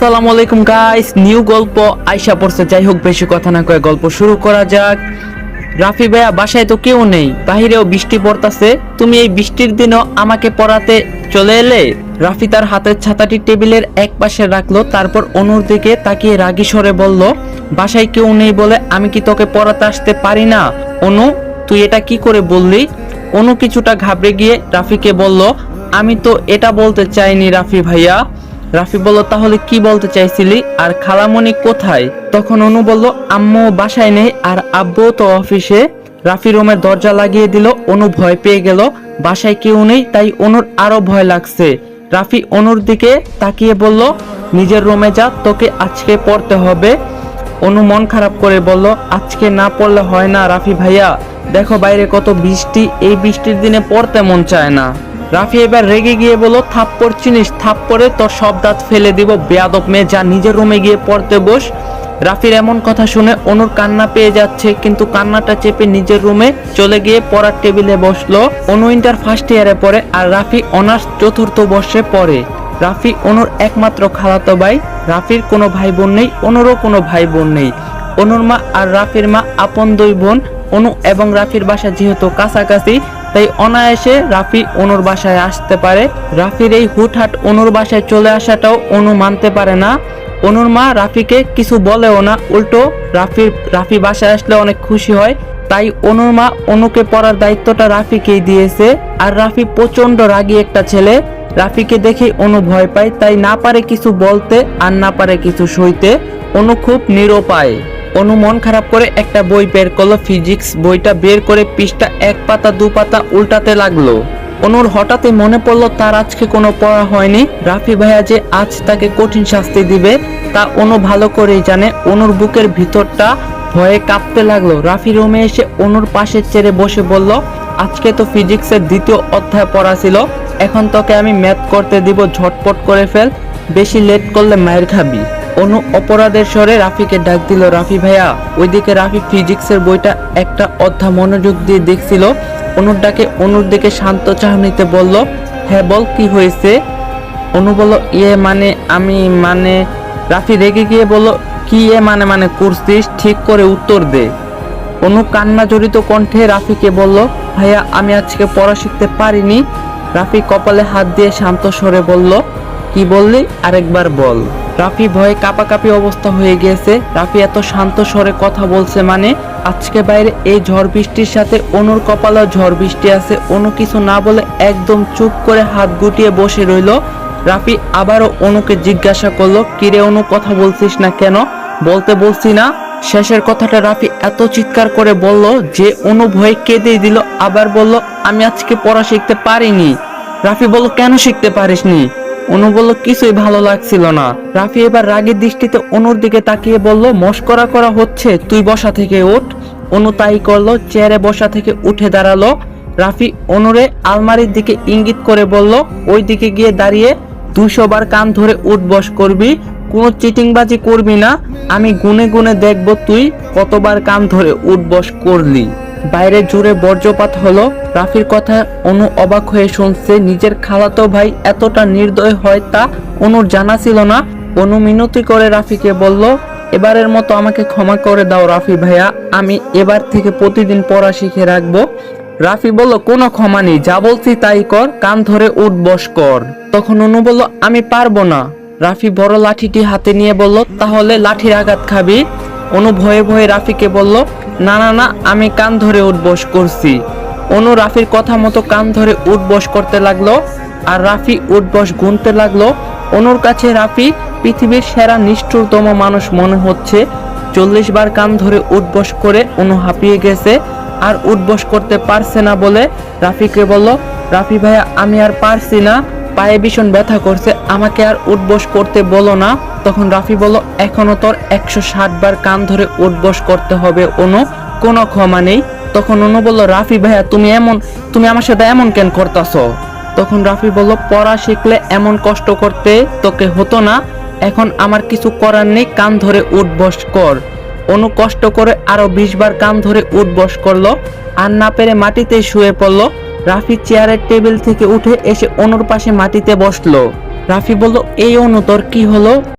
আসসালামু আলাইকুম guys new গল্প আইসা পড়ছে। যাই হোক, বেশি কথা না কয়ে গল্প শুরু করা যাক। রাফি ভাইয়া, বাসায় তো কেউ নেই। বাহিরেও বৃষ্টি পড়তাছে। তুমি এই বৃষ্টির দিনও আমাকে পড়াতে চলে এলে? রাফি তার হাতের ছাতাটি টেবিলের এক পাশে রাখল, তারপর অনুর দিকে তাকিয়ে রাগী স্বরে বলল, বাসায় কেউ নেই বলে আমি কি তোকে পড়াতে আসতে পারি না? অনু, তুই এটা কি করে বললি? অনু কিছুটা ঘাবড়ে গিয়ে রাফিকে বলল, আমি তো এটা বলতে চাইনি রাফি ভাইয়া। রাফি বলল, তাহলে কি বলতে চাইছিলি? আর খালামণি কোথায়? তখন অনু বলল, আম্মু বাসায় নেই, আর আব্বু তো অফিসে। রাফি রুমের দরজা লাগিয়ে দিল, অনু ভয় পেয়ে গেল, বাসায় কেউ নেই, তাই অনুর আরও ভয় লাগছে। রাফি অনুর দিকে তাকিয়ে বলল, নিজের রুমে যা, তোকে আজকে পড়তে হবে। অনু মন খারাপ করে বলল, আজকে না পড়লে হয় না রাফি ভাইয়া। দেখো বাইরে কত বৃষ্টি, এই বৃষ্টির দিনে পড়তে মন চায় না। রাফি এবার রেগে গিয়ে বলল, থাপ্পড় চিনিস, থাপ্পড়ে তোর সব দাঁত ফেলে দিব, বেয়াদব মেয়ে, যা নিজের রুমে গিয়ে পড়তে বস। রাফির এমন কথা শুনে অনুর কান্না পেয়ে যাচ্ছে, কিন্তু কান্নাটা চেপে নিজের রুমে চলে গিয়ে পড়ার টেবিলে বসল। অনু ইন্টার ফার্স্ট ইয়ারে পড়ে আর রাফি অনার্স চতুর্থ বর্ষে পড়ে। রাফি অনুর একমাত্র খালাতো ভাই, রাফির কোনো ভাই বোন নেই, অনুরও কোনো ভাই বোন নেই। অনুর মা আর রাফির মা আপন দুই বোন, অনু এবং রাফির বাসা যেহেতু কাছাকাছি তাই অনায়াসে রাফি অনুর বাসায় আসতে পারে। রাফির এই হুটহাট অনুর বাসায় চলে আসাটাও অনু মানতে পারে না। অনুর মা রাফিকে কিছু বলেও না, উল্টো রাফির রাফি বাসায় আসলে অনেক খুশি হয়। তাই অনুর মা অনুকে পড়ার দায়িত্বটা রাফিকেই দিয়েছে। আর রাফি প্রচণ্ড রাগী একটা ছেলে। রাফিকে দেখে অনু ভয় পায়, তাই না পারে কিছু বলতে আর না পারে কিছু সইতে। অনু খুব নিরুপায়। অনু মন খারাপ করে একটা বই বের করল ফিজিক্স। বইটা বের করে পৃষ্ঠা এক পাতা, দু পাতা উল্টাতে লাগল। অনুর হঠাৎই মনে পড়ল, তার আজকে কোনো পড়া হয়নি। রাফি ভাইয়া যে আজ তাকে কঠিন শাস্তি দিবে, তা অনু ভালো করেই জানে। অনুর বুকের ভিতরটা ভয়ে কাঁপতে লাগল। রাফি রুমে এসে অনুর পাশে চেড়ে বসে বলল, আজকে তো ফিজিক্সের দ্বিতীয় অধ্যায় পড়া ছিল। এখন তোকে আমি ম্যাথ করতে দিব, ঝটপট করে ফেল। বেশি লেট করলে মায়ের খাবি। অনু অপরাধের স্বরে রাফিকে ডাক দিল, রাফি ভাইয়া। ওইদিকে রাফি ফিজিক্সের বইটা একটা অধ্যা মনোযোগ দিয়ে দেখছিল। অনুর ডাকে, অনুর দিকে শান্ত চাহনিতে বলল হ্যাঁ বল কি হয়েছে? অনু বলল ইয়ে মানে আমি মানে রাফি রেগে গিয়ে বলল, কি এ মানে মানে করছিস? ঠিক করে উত্তর দে। অনু কান্না জড়িত কণ্ঠে রাফিকে বলল, ভাইয়া, আমি আজকে পড়া শিখতে পারিনি। রাফি কপালে হাত দিয়ে শান্ত স্বরে বলল, কি বললি? আরেকবার বল। রাফি ভয়ে কাপাকাপি অবস্থা হয়ে গিয়েছে। রাফি এত শান্ত স্বরে কথা বলছে মানে আজকে বাইরে এই ঝড় বৃষ্টির সাথে অনুর কপালেও ঝড় বৃষ্টি আছে, অনু কিছু না বলে একদম চুপ করে হাত গুটিয়ে বসে রইল। রাফি আবারও অনুকে জিজ্ঞাসা করল, কিরে অনু, কথা বলছিস না কেন? বলতে বলছি না। শেষের কথাটা রাফি এত চিৎকার করে বলল যে অনু ভয়ে কেঁদে দিল, আবার বলল, আমি আজকে পড়া শিখতে পারিনি। রাফি বলল, কেন শিখতে পারিসনি? অনু বলল, কিছুই ভালো লাগছিল না। রাফি এবার রাগের দৃষ্টিতে অনুর দিকে তাকিয়ে বলল, মস্করা করা হচ্ছে, তুই বসা থেকে ওঠ অনু তাই করল, চেয়ারে বসা থেকে উঠে দাঁড়াল। রাফি অনুরে আলমারির দিকে ইঙ্গিত করে বলল, ওই দিকে গিয়ে দাঁড়িয়ে দুশো বার কান ধরে উঠ বস করবি, কোনো চিটিংবাজি করবি না। আমি গুনে গুনে দেখব তুই কতবার কান ধরে উঠ বস করলি। বাইরে জুড়ে বর্জ্যপাত হলো। রাফির কথা অনু অবাক হয়ে শুনছে, নিজের খালাতো ভাই এতটা নির্দয় হয় তা অনুর জানা ছিল না। অনু মিনতি করে রাফিকে বলল, এবারের মতো আমাকে ক্ষমা করে দাও রাফি ভাইয়া, আমি এবার থেকে প্রতিদিন পড়া শিখে রাখব। রাফি বলল, কোনো ক্ষমা নেই, যা বলছি তাই কর, কান ধরে উঠ, বস কর। তখন অনু বলল, আমি পারব না। রাফি বড় লাঠিটি হাতে নিয়ে বলল, তাহলে লাঠির আঘাত খাবি। অনু ভয়ে ভয়ে রাফিকে বলল, না না না, আমি কান ধরে উঠবস করছি। অনু রাফির কথা মতো কান ধরে উঠবস করতে লাগল আর রাফি উঠবস গুনতে লাগল। অনুর কাছে রাফি, পৃথিবীর সেরা নিষ্ঠুরতম মানুষ মনে হচ্ছে। চল্লিশ বার কান ধরে উঠবস করে অনু হাঁপিয়ে গেছে আর উঠবস করতে পারছে না বলে রাফিকে বলল, রাফি ভাইয়া, আমি আর পারছি না। পায়ে ভীষণ ব্যথা করছে। আমাকে আর উঠবস করতে বলো না। তখন রাফি বলল, এখনও তোর একশো ষাট বার কান ধরে উঠবস করতে হবে, অনু। কোনো ক্ষমা নেই। তখন অনু বলল, রাফি ভাইয়া, তুমি এমন, তুমি আমার সাথে এমন কেন করতাছো? তখন রাফি বলল, পড়া শিখলে এমন কষ্ট করতে তোকে হতো না। এখন আমার কিছু করার নেই, কান ধরে উঠবস কর। অনু কষ্ট করে আরও বিশ বার কান ধরে উঠবস করল। আর না পেরে মাটিতে শুয়ে পড়ল। রাফি চেয়ারের টেবিল থেকে উঠে এসে অনুর পাশে মাটিতে বসল। রাফি বলল, এই অনু, তোর কি হলো?